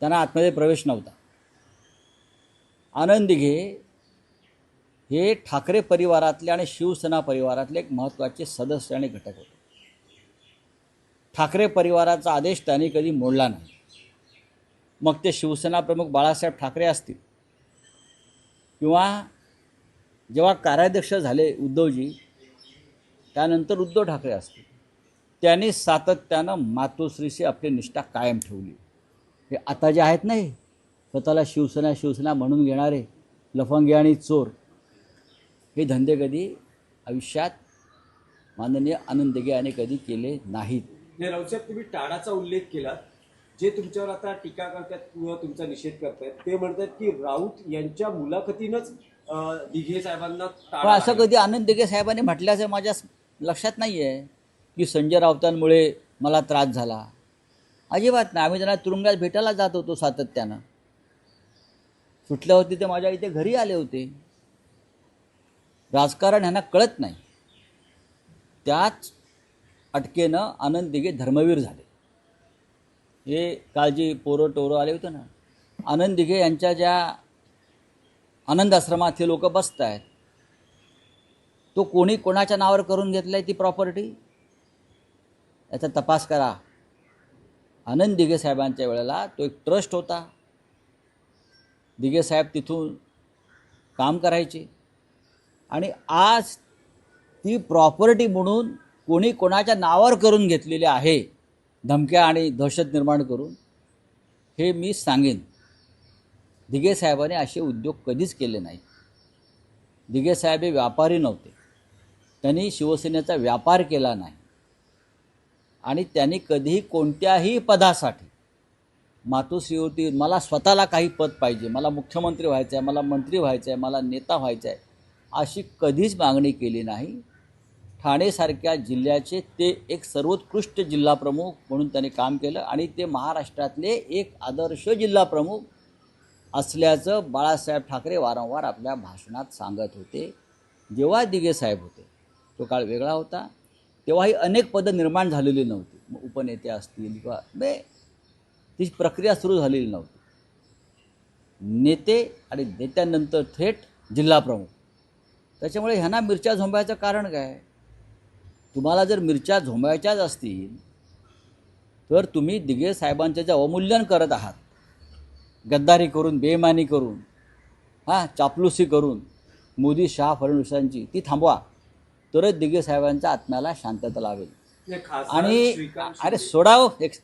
त्यांना आतमध्ये प्रवेश नव्हता. आनंद दिघे हे ठाकरे परिवारातले आणि शिवसेना परिवारातले एक महत्त्वाचे सदस्य आणि घटक होते. ठाकरे परिवाराचा आदेश त्यांनी कधी मोडला नाही. मग ते शिवसेना प्रमुख बाळासाहेब ठाकरे असतील. किंवा जेव्हा कार्याध्यक्ष झाले उद्धवजी त्यानंतर उद्धव ठाकरे असतील. त्यांनी सातत्यानं मातोश्रीशी आपली निष्ठा कायम ठेवली. हे आता जे आहेत नाही स्वतःला शिवसेना शिवसेना म्हणून घेणारे लफंगे आणि चोर हे धंदे कधी आयुष्यात माननीय आनंद यांनी कधी केले नाहीत. नाही राऊतसाहेब तुम्ही टाळाचा उल्लेख केला जे तुमच्यावर आता टीका करतात किंवा तुमचा निषेध करतायत ते म्हणतात की राऊत यांच्या मुलाखतीनंच दिघे साहेबांना असं. कधी आनंद दिघे साहेबांनी म्हटल्याचं माझ्या लक्षात नाही आहे की संजय राऊतांमुळे मला त्रास झाला. अजिबात नाही. आम्ही त्यांना तुरुंगात भेटायला जात होतो सातत्यानं. सुटल्यावरती ते माझ्या इथे घरी आले होते. राजकारण ह्यांना कळत नाही. त्याच अटकेनं आनंद दिघे धर्मवीर झाले. हे काल जी पोरं टोरं आले होते ना. आनंद दिघे यांच्या ज्या आनंद आश्रमात हे लोक बसत आहेत तो कोणी कोणाच्या नावावर करून घेतलाय ती प्रॉपर्टी याचा तपास करा. आनंद दिघे साहेबांच्या वेळेला तो एक ट्रस्ट होता. दिघे साहेब तिथून काम करायचे. आणि आज ती प्रॉपर्टी म्हणून कोणी कोणाच्या नावावर करून घेतलेली आहे धमक्या आणि दहशत निर्माण करून हे मी सांगेन. दिघे साहेबाने असे उद्योग कधीच केले नाही दिघे साहेब हे व्यापारी नव्हते. त्यांनी शिवसेनेचा व्यापार केला नाही. आणि त्यांनी कधीही कोणत्याही पदासाठी मातोश्री होती मला स्वतःला काही पद पाहिजे मला मुख्यमंत्री व्हायचं आहे मला मंत्री व्हायचं आहे मला नेता व्हायचं आहे अशी कधीच मागणी केली नाही. ठाणेसारख्या जिल्ह्याचे ते एक सर्वोत्कृष्ट जिल्हाप्रमुख म्हणून त्यांनी काम केलं आणि ते महाराष्ट्रातले एक आदर्श जिल्हाप्रमुख असल्याचं बाळासाहेब ठाकरे वारंवार आपल्या भाषणात सांगत होते. जेव्हा दिगे साहेब होते तो काळ वेगळा होता. तेव्हाही अनेक पदं निर्माण झालेली नव्हती. मग उपनेते असतील किंवा बे ती प्रक्रिया सुरू झालेली नव्हती. नेते आणि नेत्यानंतर थेट जिल्हाप्रमुख त्याच्यामुळे ह्यांना मिरच्या झोंबायचं कारण काय? तुम्हाला जर मिरच्या झोंबायच्याच असतील तर तुम्ही दिगे साहेबांचं जे अवमूल्यन करत आहात गद्दारी करून बेमानी करून हां चापलुसी करून मोदी शाह फडणवीसांची ती थांबवा. तरच दिघे साहेबांच्या आत्म्याला शांतता लावेल आणि अरे सोडाव एक